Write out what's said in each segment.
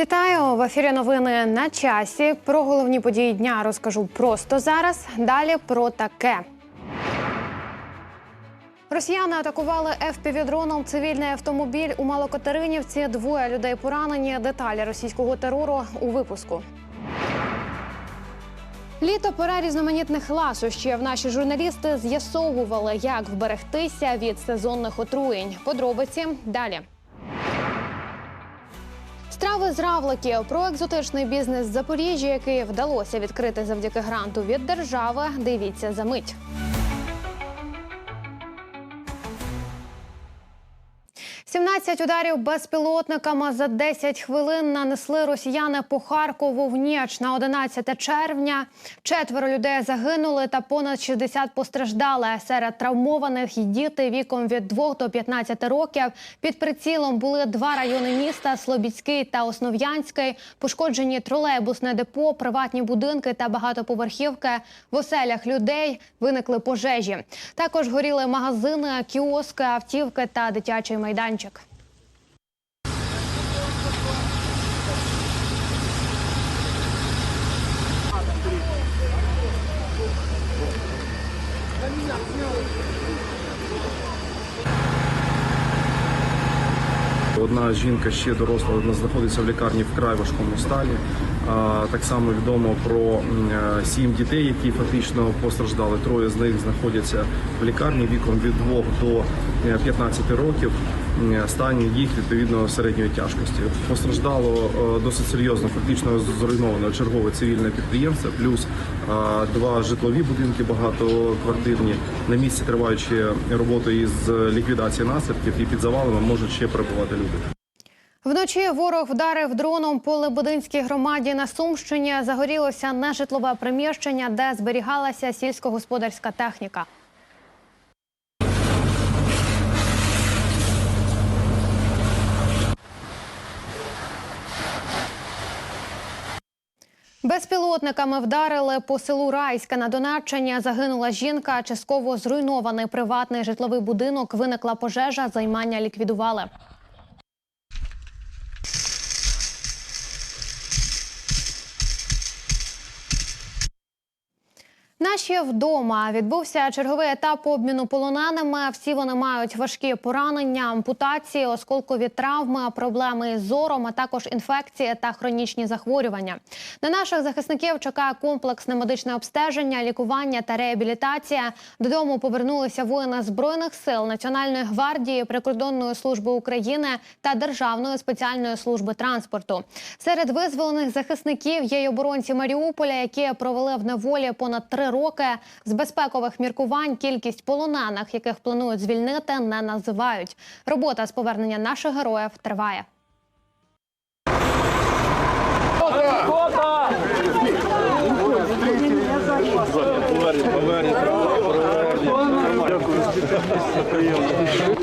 Вітаю в ефірі. Новини на часі. Про головні події дня розкажу просто зараз. Далі про таке. Росіяни атакували ФПВ-дроном цивільний автомобіль у Малокатеринівці. Двоє людей поранені. Деталі російського терору у випуску. Літо пора різноманітних ласощів. Наші журналісти з'ясовували, як вберегтися від сезонних отруєнь. Подробиці далі. Страви з равликів про екзотичний бізнес Запоріжжя, який вдалося відкрити завдяки гранту від держави. Дивіться за мить. Сімнадцять ударів безпілотниками за 10 хвилин нанесли росіяни по Харкову в ніч на 11 червня. Четверо людей загинули та понад 60 постраждали. Серед травмованих і діти віком від 2 до 15 років. Під прицілом були два райони міста Слобідський та Основ'янський. Пошкоджені тролейбусне депо, приватні будинки та багатоповерхівки. В оселях людей виникли пожежі. Також горіли магазини, кіоски, автівки та дитячий майданчик. Одна жінка ще доросла знаходиться в лікарні в край важкому стані. Так само відомо про е, сім дітей, які фактично постраждали. Троє з них знаходяться в лікарні віком від 2 до е, 15 років. Стані їх відповідно середньої тяжкості. Постраждало е, досить серйозно, фактично зруйновано чергове цивільне підприємство, плюс е, два житлові будинки багатоквартирні. На місці триваючи роботи із ліквідації наслідків і під завалами можуть ще перебувати люди. Вночі ворог вдарив дроном по Лебединській громаді на Сумщині. Загорілося нежитлове приміщення, де зберігалася сільськогосподарська техніка. Безпілотниками вдарили по селу Райське на Донеччині. Загинула жінка. Частково зруйнований приватний житловий будинок. Виникла пожежа. Займання ліквідували. Наші вдома відбувся черговий етап обміну полоненими. Всі вони мають важкі поранення, ампутації, осколкові травми, проблеми із зором, а також інфекції та хронічні захворювання. На наших захисників чекає комплексне медичне обстеження, лікування та реабілітація. Додому повернулися воїни збройних сил Національної гвардії, прикордонної служби України та Державної спеціальної служби транспорту. Серед визволених захисників є й оборонці Маріуполя, які провели в неволі понад три роки. З безпекових міркувань кількість полонених, яких планують звільнити, не називають. Робота з повернення наших героїв триває.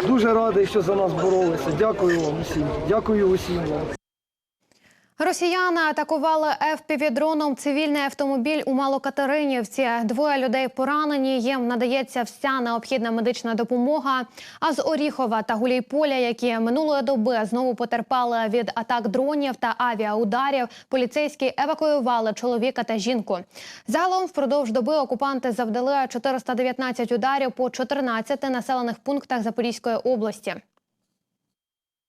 Дуже радий, що за нас боролися. Дякую вам усім. Дякую усім вам. Росіяни атакували ФПВ-дроном цивільний автомобіль у Малокатеринівці. Двоє людей поранені. Їм надається вся необхідна медична допомога. А з Оріхова та Гуляйполя, які минулої доби знову потерпали від атак дронів та авіаударів, поліцейські евакуювали чоловіка та жінку. Загалом впродовж доби окупанти завдали 419 ударів по 14 населених пунктах Запорізької області.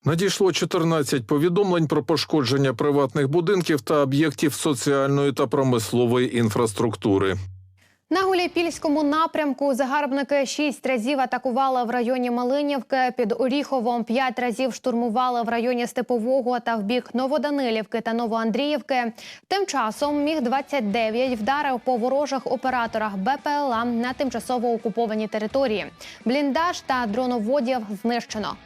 Надійшло 14 повідомлень про пошкодження приватних будинків та об'єктів соціальної та промислової інфраструктури. На Гуляйпільському напрямку загарбники шість разів атакували в районі Малинівки. Під Оріховом п'ять разів штурмували в районі Степового та в бік Новоданилівки та Новоандріївки. Тим часом міг 29 вдарив по ворожих операторах БПЛА на тимчасово окупованій території. Бліндаж та дроноводів знищено.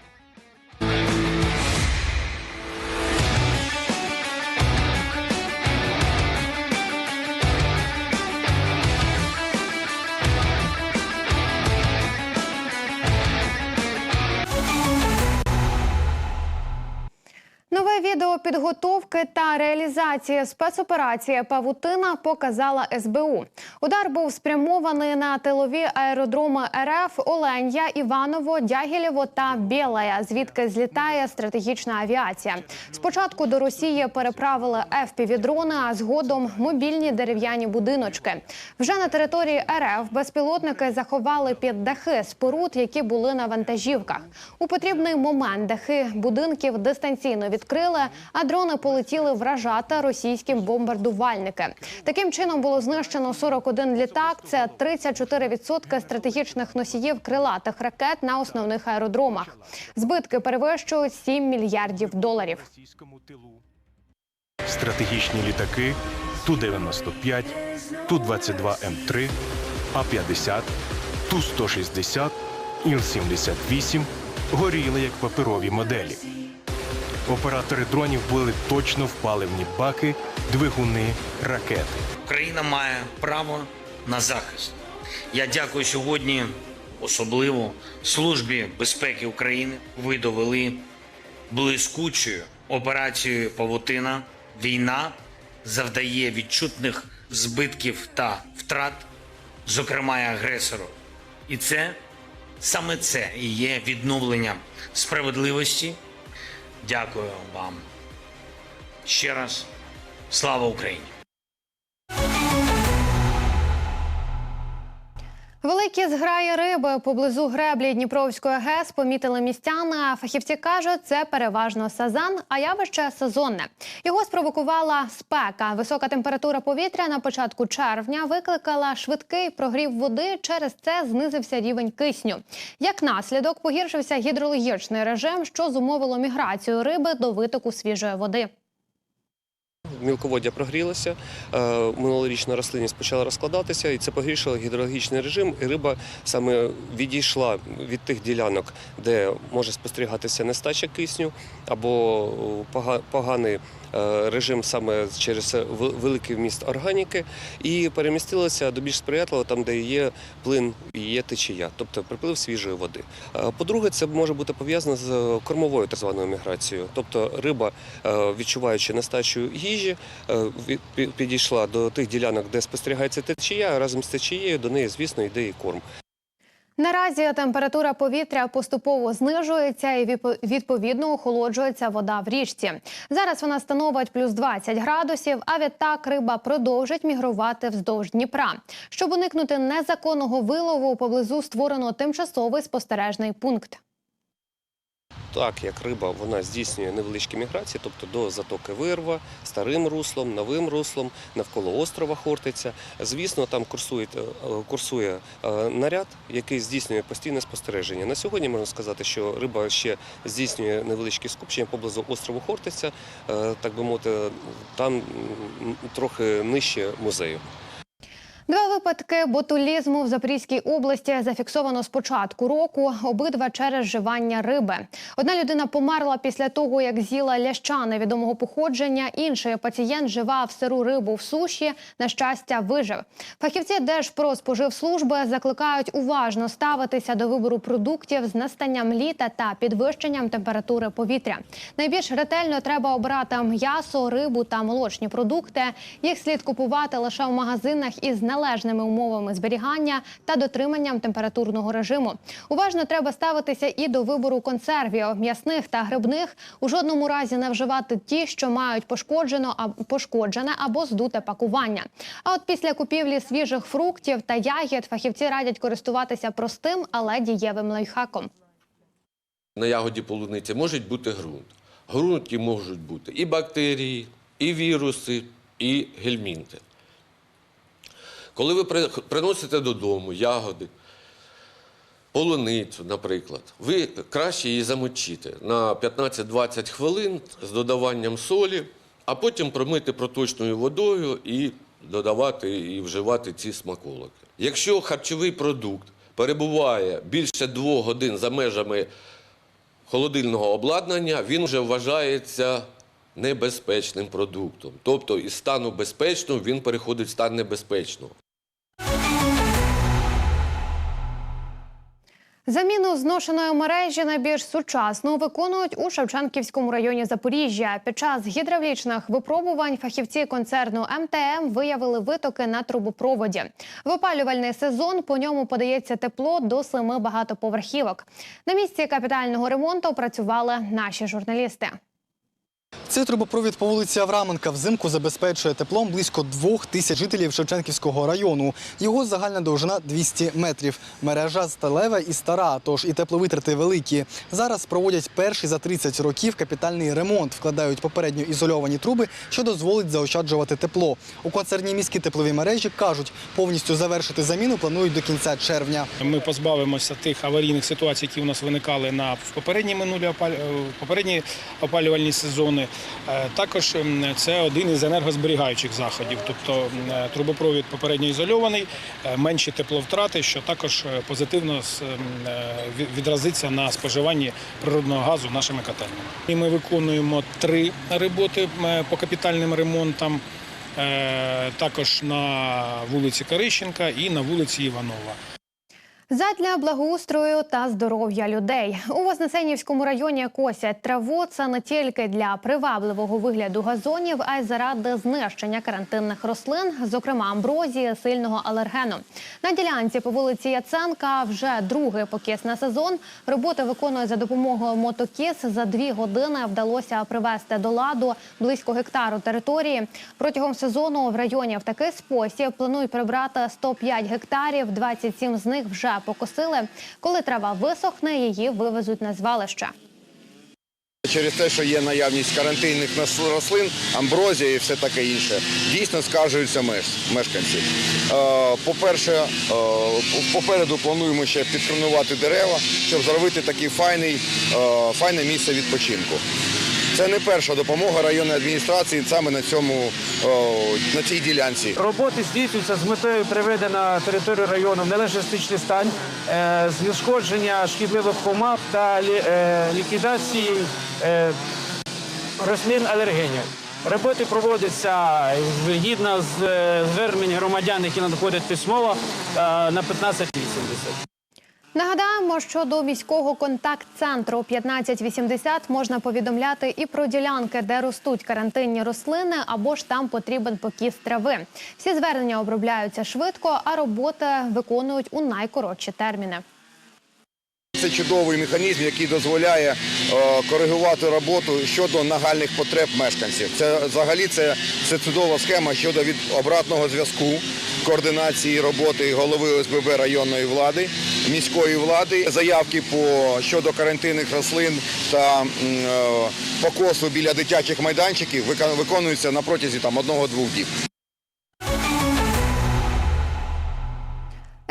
Нове відео підготовки та реалізації спецоперації Павутина показала СБУ. Удар був спрямований на тилові аеродроми РФ Оленя, Іваново, Дягілєво та Білая, звідки злітає стратегічна авіація. Спочатку до Росії переправили ФПВ-дрони, а згодом мобільні дерев'яні будиночки. Вже на території РФ безпілотники заховали під дахи споруд, які були на вантажівках. У потрібний момент дахи будинків дистанційно відкрили, а дрони полетіли вражати російські бомбардувальники. Таким чином було знищено 41 літак. Це 34% стратегічних носіїв крилатих ракет на основних аеродромах. Збитки перевищують 7 мільярдів доларів. Стратегічні літаки Ту-95, Ту-22М3, А-50, Ту-160, Іл-78 горіли як паперові моделі. Оператори дронів були точно в баки, двигуни, ракети. Україна має право на захист. Я дякую сьогодні особливо Службі безпеки України. Ви довели блискучою операцією Павутина. Війна завдає відчутних збитків та втрат, зокрема й агресору. І це саме це і є відновленням справедливості. Дякую вам ще раз. Слава Україні! Великі зграї риби поблизу греблі Дніпровської ГЕС помітили містяни. Фахівці кажуть, це переважно сазан, а явище сезонне. Його спровокувала спека. Висока температура повітря на початку червня викликала швидкий прогрів води. Через це знизився рівень кисню. Як наслідок погіршився гідрологічний режим, що зумовило міграцію риби до витоку свіжої води. Мілководдя прогрілося, е, минулорічна рослинність почала розкладатися, і це погіршило гідрологічний режим. І риба саме відійшла від тих ділянок, де може спостерігатися нестача кисню або поганий е, режим саме через вел- великий вміст органіки, і перемістилася до більш сприятливого, там, де є плин і є течія, тобто приплив свіжої води. Е, По-друге, це може бути пов'язано з кормовою так званою міграцією, тобто риба, е, відчуваючи нестачу їжі, е, підійшла до тих ділянок, де спостерігається течія, разом з течією до неї, звісно, йде і корм. Наразі температура повітря поступово знижується і відповідно охолоджується вода в річці. Зараз вона становить плюс 20 градусів, а відтак риба продовжить мігрувати вздовж Дніпра. Щоб уникнути незаконного вилову, поблизу створено тимчасовий спостережний пункт. Так як риба вона здійснює невеличкі міграції, тобто до затоки вирва, старим руслом, новим руслом, навколо острова Хортиця. Звісно, там курсує, е, курсує е, наряд, який здійснює постійне спостереження. На сьогодні можна сказати, що риба ще здійснює невеличкі скупчення поблизу острову Хортиця, е, так би мовити, там трохи нижче музею. Два випадки ботулізму в Запорізькій області зафіксовано з початку року. Обидва через вживання риби. Одна людина померла після того, як з'їла ляща невідомого походження. Інший пацієнт живав сиру рибу в суші. На щастя, вижив. Фахівці Держпродспоживслужби закликають уважно ставитися до вибору продуктів з настанням літа та підвищенням температури повітря. Найбільш ретельно треба обирати м'ясо, рибу та молочні продукти. Їх слід купувати лише в магазинах із належними умовами зберігання та дотриманням температурного режиму. Уважно треба ставитися і до вибору консервів, м'ясних та грибних. У жодному разі не вживати ті, що мають пошкоджено а пошкоджене або здуте пакування. А от після купівлі свіжих фруктів та ягід фахівці радять користуватися простим, але дієвим лайфхаком. На ягоді полуниці може бути ґрунт. В ґрунті можуть бути і бактерії, і віруси, і гельмінти. Коли ви при- приносите додому ягоди, полуницю, наприклад, ви краще її замочите на 15-20 хвилин з додаванням солі, а потім промити проточною водою і додавати і вживати ці смаколики. Якщо харчовий продукт перебуває більше двох годин за межами холодильного обладнання, він вже вважається небезпечним продуктом. Тобто із стану безпечного він переходить в стан небезпечного. Заміну зношеної мережі на більш сучасну виконують у Шевченківському районі Запоріжжя. Під час гідравлічних випробувань фахівці концерну МТМ виявили витоки на трубопроводі. В опалювальний сезон по ньому подається тепло до семи багатоповерхівок. На місці капітального ремонту працювали наші журналісти. Цей трубопровід по вулиці Авраменка взимку забезпечує теплом близько двох тисяч жителів Шевченківського району. Його загальна довжина 200 метрів. Мережа сталева і стара, тож і тепловитрати великі. Зараз проводять перший за 30 років капітальний ремонт, вкладають попередньо ізольовані труби, що дозволить заощаджувати тепло. У концерній міські теплові мережі кажуть, повністю завершити заміну планують до кінця червня. Ми позбавимося тих аварійних ситуацій, які у нас виникали на попередні минулі е, опалювальні сезони. Е, Також це один із енергозберігаючих заходів, тобто е, трубопровід попередньо ізольований, е, менші тепловтрати, що також позитивно с- м, е, від- відразиться на споживанні природного газу нашими котельнями. І ми виконуємо три роботи по капітальним ремонтам. Також на вулиці Карищенка і на вулиці Іванова. Задля благоустрою та здоров'я людей у Вознесенівському районі косять траву. Це не тільки для привабливого вигляду газонів, а й заради знищення карантинних рослин, зокрема амброзії, сильного алергену. На ділянці по вулиці Яценка вже другий покіс на сезон. Роботи виконують за допомогою мотокіс. За дві години вдалося привести до ладу близько гектару території. Протягом сезону в районі в такий спосіб планують прибрати 105 гектарів. 27 з них вже покосили. Коли трава висохне, її вивезуть на звалище. Через те, що є наявність карантинних рослин, амброзія і все таке інше, дійсно скаржуються мешканці. Е, По-перше, е, попереду плануємо ще підкорнувати дерева, щоб зробити таке файне місце відпочинку. Це не перша допомога районної адміністрації саме на цьому на цій ділянці. Роботи здійснюються з метою приведення території району в належностичний стан, е, знешкодження шкідливих комах та е, ліквідації е, рослин алергенів. Роботи проводяться згідно з звернень громадян, які надходять письмово на 1580. Нагадаємо, що до міського контакт-центру 1580 можна повідомляти і про ділянки, де ростуть карантинні рослини, або ж там потрібен покіс трави. Всі звернення обробляються швидко, а роботи виконують у найкоротші терміни. Це чудовий механізм, який дозволяє е, коригувати роботу щодо нагальних потреб мешканців. Це взагалі це, це чудова схема щодо від обратного зв'язку, координації роботи голови ОСББ районної влади, міської влади, заявки по щодо карантинних рослин та е, покосу біля дитячих майданчиків виконуються на протязі там одного-двох діб.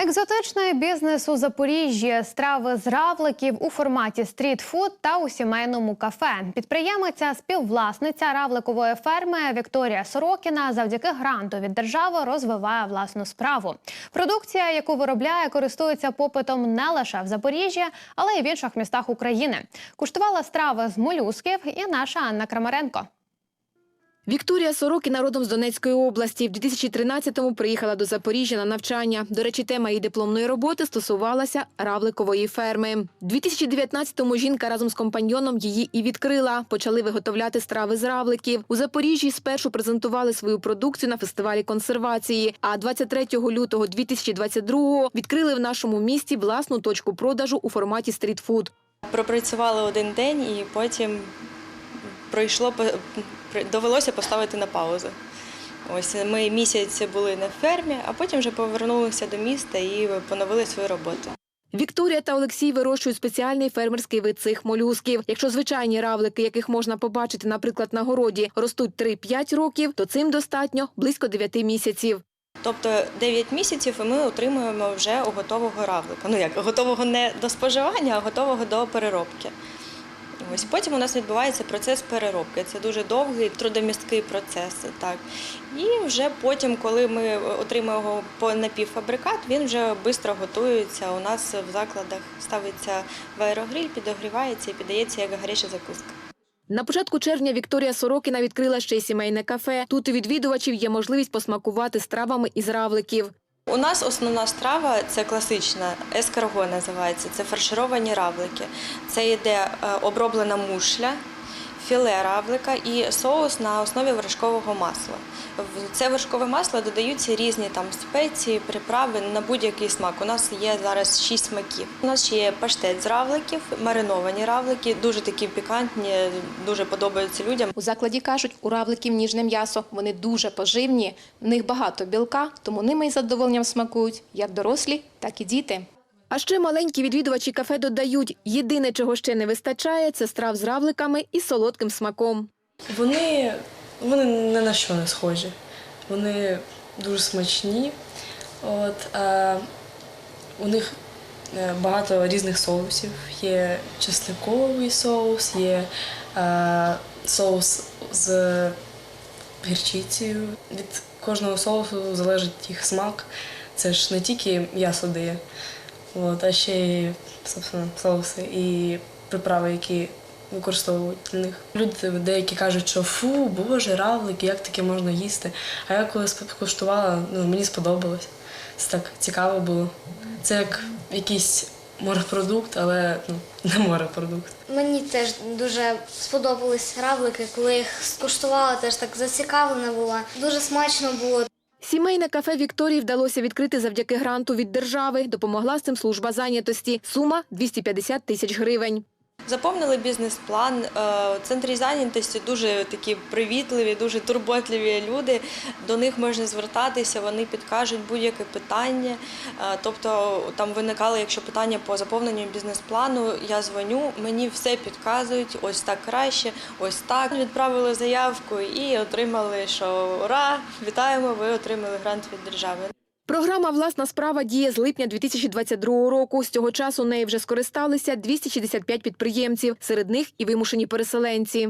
Екзотичний бізнес у Запоріжжі, страви з равликів у форматі стрітфуд та у сімейному кафе. Підприємиця, співвласниця равликової ферми Вікторія Сорокіна завдяки гранту від держави розвиває власну справу. Продукція, яку виробляє, користується попитом не лише в Запоріжжі, але й в інших містах України. Куштувала страви з молюсків і наша Анна Крамаренко. Вікторія Сорокіна родом з Донецької області. В 2013-му приїхала до Запоріжжя на навчання. До речі, тема її дипломної роботи стосувалася равликової ферми. У 2019-му жінка разом з компаньйоном її і відкрила. Почали виготовляти страви з равликів. У Запоріжжі спершу презентували свою продукцію на фестивалі консервації. А 23 лютого 2022-го відкрили в нашому місті власну точку продажу у форматі стрітфуд. Пропрацювали один день і потім пройшло довелося поставити на паузу. Ось ми місяць були на фермі, а потім вже повернулися до міста і поновили свою роботу. Вікторія та Олексій вирощують спеціальний фермерський вид цих молюсків. Якщо звичайні равлики, яких можна побачити, наприклад, на городі, ростуть 3-5 років, то цим достатньо близько 9 місяців. Тобто 9 місяців і ми отримуємо вже готового равлика. Ну як готового не до споживання, а готового до переробки. Ось потім у нас відбувається процес переробки. Це дуже довгий, трудомісткий процес. Так. І вже потім, коли ми отримуємо по- напівфабрикат, він вже швидко готується. У нас в закладах ставиться в аерогриль, підогрівається і підається як гаряча закуска. На початку червня Вікторія Сорокіна відкрила ще й сімейне кафе. Тут у відвідувачів є можливість посмакувати стравами із равликів. У нас основна страва це класична, ескарго називається. Це фаршировані равлики. Це йде е, оброблена мушля, філе равлика і соус на основі вершкового масла. В це вершкове масло додаються різні там спеції, приправи на будь-який смак. У нас є зараз шість смаків. У нас ще є паштет з равликів, мариновані равлики, дуже такі пікантні, дуже подобаються людям. У закладі кажуть, у равликів ніжне м'ясо. Вони дуже поживні, в них багато білка, тому ними із задоволенням смакують як дорослі, так і діти. А ще маленькі відвідувачі кафе додають, єдине, чого ще не вистачає, це страв з равликами і солодким смаком. Вони, вони ні на що не схожі. Вони дуже смачні. От, е, у них е, багато різних соусів. Є чесниковий соус, є е, соус з гірчицею. Від кожного соусу залежить їх смак. Це ж не тільки м'ясо дає, от, а ще й собственно, соуси і приправи, які використовують для них. Люди деякі кажуть, що фу, боже, равлик, як таке можна їсти. А я коли скуштувала, ну, мені сподобалось. Це так цікаво було. Це як якийсь морепродукт, але ну, не морепродукт. Мені теж дуже сподобались равлики, коли їх скуштувала, теж так зацікавлена була. Дуже смачно було. Сімейне кафе Вікторії вдалося відкрити завдяки гранту від держави. Допомогла з цим служба зайнятості. Сума 250 тисяч гривень. Заповнили бізнес-план. Е, В центрі зайнятості дуже такі привітливі, дуже турботливі люди. До них можна звертатися, вони підкажуть будь-яке питання. Е, Тобто там виникали, якщо питання по заповненню бізнес-плану, я дзвоню, мені все підказують, ось так краще, ось так. Відправили заявку і отримали, що ура, вітаємо, ви отримали грант від держави. Програма «Власна справа» діє з липня 2022 року. З цього часу нею вже скористалися 265 підприємців. Серед них і вимушені переселенці.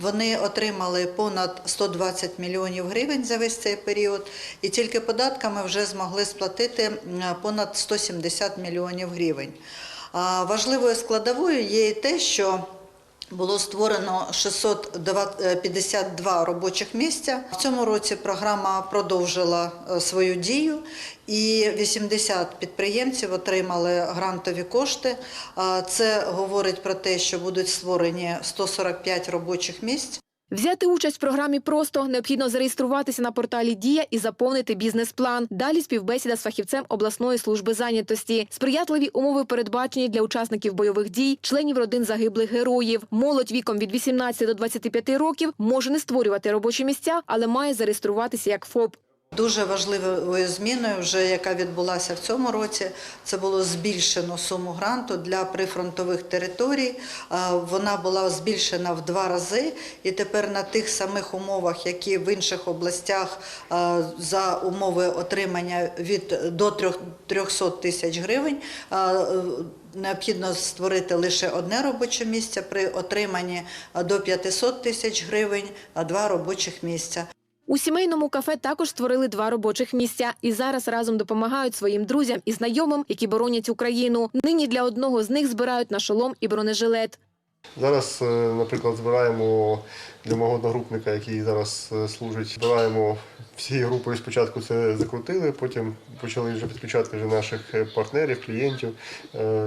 Вони отримали понад 120 мільйонів гривень за весь цей період, і тільки податками вже змогли сплатити понад 170 мільйонів гривень. Важливою складовою є і те, що було створено 652 робочих місця. В цьому році програма продовжила е, свою дію, і 80 підприємців отримали грантові кошти. Це говорить про те, що будуть створені 145 робочих місць. Взяти участь в програмі просто необхідно зареєструватися на порталі Дія і заповнити бізнес-план. Далі співбесіда з фахівцем обласної служби зайнятості. Сприятливі умови передбачені для учасників бойових дій, членів родин загиблих героїв. Молодь віком від 18 до 25 років може не створювати робочі місця, але має зареєструватися як ФОП. Дуже важливою зміною, вже яка відбулася в цьому році, це було збільшено суму гранту для прифронтових територій. Вона була збільшена в два рази, і тепер на тих самих умовах, які в інших областях за умови отримання від до трьох- 300 тисяч гривень. Необхідно створити лише одне робоче місце при отриманні до 500 тисяч гривень, а два робочих місця. У сімейному кафе також створили два робочих місця і зараз разом допомагають своїм друзям і знайомим, які боронять Україну. Нині для одного з них збирають на шолом і бронежилет. Зараз, е, наприклад, збираємо для мого одногрупника, який зараз е, служить, збираємо всі групи спочатку це закрутили, потім почали вже підключати вже наших е, партнерів, клієнтів.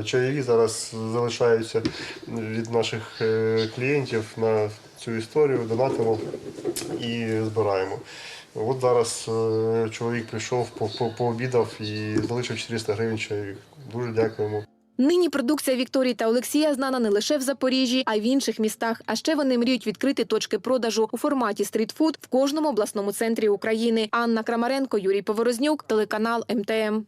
Чайові зараз залишаються від наших клієнтів на цю історію, донатимо і збираємо. От зараз е, чоловік прийшов, по- по- пообідав і залишив 400 гривень чайових. Дуже дякуємо. Нині продукція Вікторії та Олексія знана не лише в Запоріжжі, а й в інших містах. А ще вони мріють відкрити точки продажу у форматі стрітфуд в кожному обласному центрі України. Анна Крамаренко, Юрій Поворознюк, телеканал МТМ.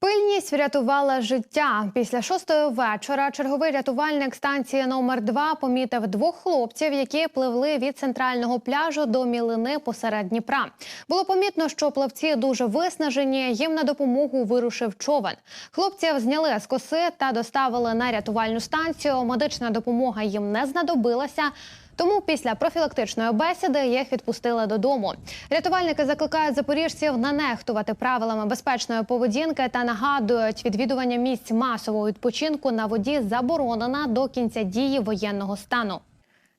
Пильність врятувала життя. Після шостої вечора черговий рятувальник станції номер 2 помітив двох хлопців, які пливли від центрального пляжу до мілини посеред Дніпра. Було помітно, що пливці дуже виснажені. Їм на допомогу вирушив човен. Хлопців зняли з коси та доставили на рятувальну станцію. Медична допомога їм не знадобилася. Тому після профілактичної бесіди їх відпустили додому. Рятувальники закликають запоріжців не нехтувати правилами безпечної поведінки та нагадують, відвідування місць масового відпочинку на воді заборонено до кінця дії воєнного стану.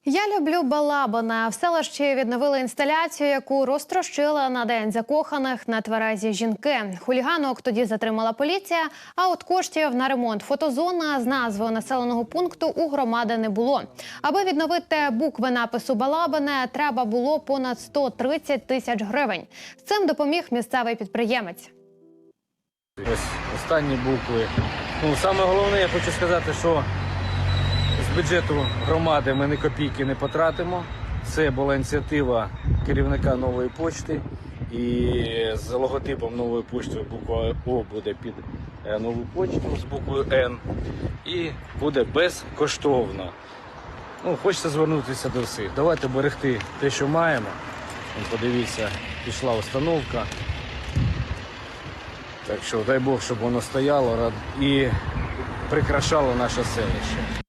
Я люблю Балабана. В селищі відновили інсталяцію, яку розтрощила на день закоханих на тверезі жінки. Хуліганок тоді затримала поліція. А от коштів на ремонт фотозони з назвою населеного пункту у громади не було. Аби відновити букви напису Балабане, треба було понад 130 тисяч гривень. З цим допоміг місцевий підприємець. Ось останні букви. Ну, саме головне, я хочу сказати, що з бюджету громади ми ні копійки не потратимо. Це була ініціатива керівника нової почти. І з логотипом нової почти буква О буде під е, нову почту з буквою Н. І буде безкоштовно. Ну, хочеться звернутися до всіх. Давайте берегти те, що маємо. Подивіться, пішла установка. Так що дай Бог, щоб воно стояло і прикрашало наше селище.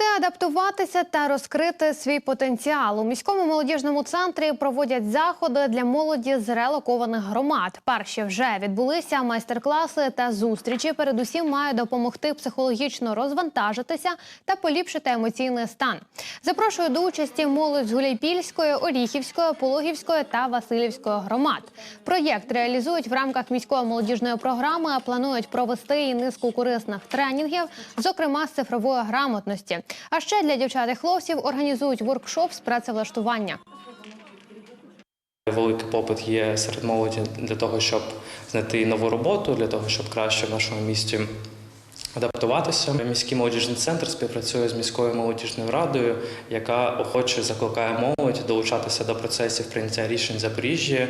Допомогти адаптуватися та розкрити свій потенціал у міському молодіжному центрі проводять заходи для молоді з релокованих громад. Перші вже відбулися майстер-класи та зустрічі. Передусім мають допомогти психологічно розвантажитися та поліпшити емоційний стан. Запрошую до участі молодь з Гуляйпільської, Оріхівської, Пологівської та Васильівської громад. Проєкт реалізують в рамках міської молодіжної програми. Планують провести і низку корисних тренінгів, зокрема з цифрової грамотності. А ще для дівчат і хлопців організують воркшоп з працевлаштування. Великий попит є серед молоді для того, щоб знайти нову роботу, для того, щоб краще в нашому місті адаптуватися. Міський молодіжний центр співпрацює з міською молодіжною радою, яка охоче закликає молодь долучатися до процесів прийняття рішень в Запоріжжі.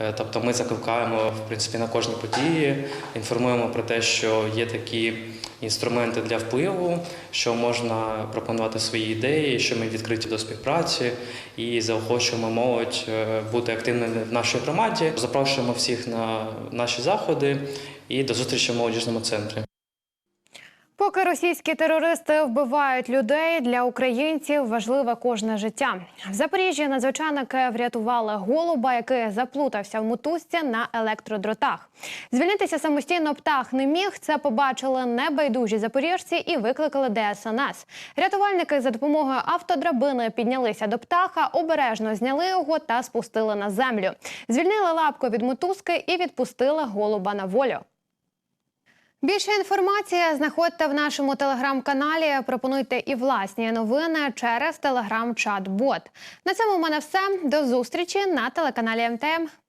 Е, Тобто ми закликаємо в принципі на кожній події, інформуємо про те, що є такі інструменти для впливу, що можна пропонувати свої ідеї, що ми відкриті до співпраці і заохочуємо молодь е, бути активними в нашій громаді. Запрошуємо всіх на наші заходи і до зустрічі в молодіжному центрі. Поки російські терористи вбивають людей, для українців важливе кожне життя. В Запоріжжі надзвичайники врятували голуба, який заплутався в мотузці на електродротах. Звільнитися самостійно птах не міг. Це побачили небайдужі запоріжці і викликали ДСНС. Рятувальники за допомогою автодрабини піднялися до птаха, обережно зняли його та спустили на землю. Звільнили лапку від мотузки і відпустили голуба на волю. Більше інформації знаходьте в нашому телеграм-каналі. Пропонуйте і власні новини через телеграм-чат-бот. На цьому в мене все. До зустрічі на телеканалі МТМ.